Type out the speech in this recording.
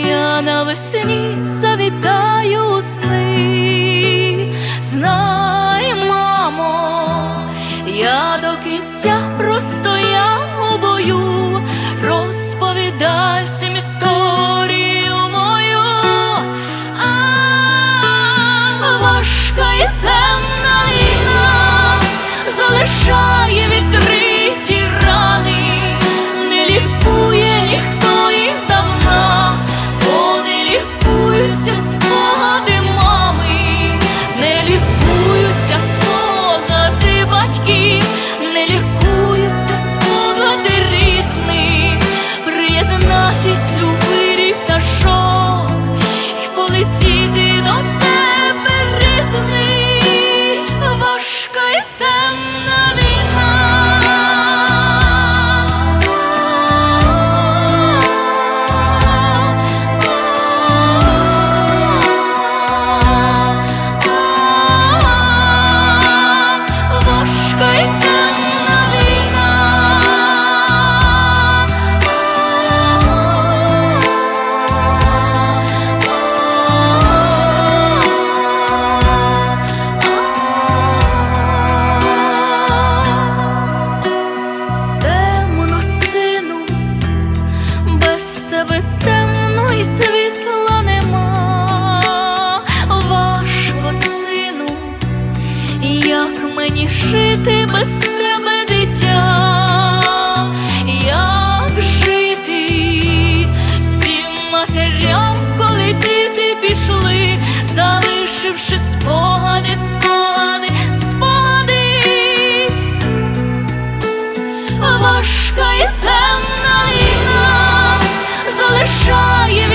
я навесні завітаю у сни. Знай, мамо, я до кінця простояв тебе темно і світла нема. Важко, сину, як мені жити без тебе, дитя? Як жити всім матерям, коли діти пішли, залишивши спогади, спогади, спогади. Важка і темна 沙也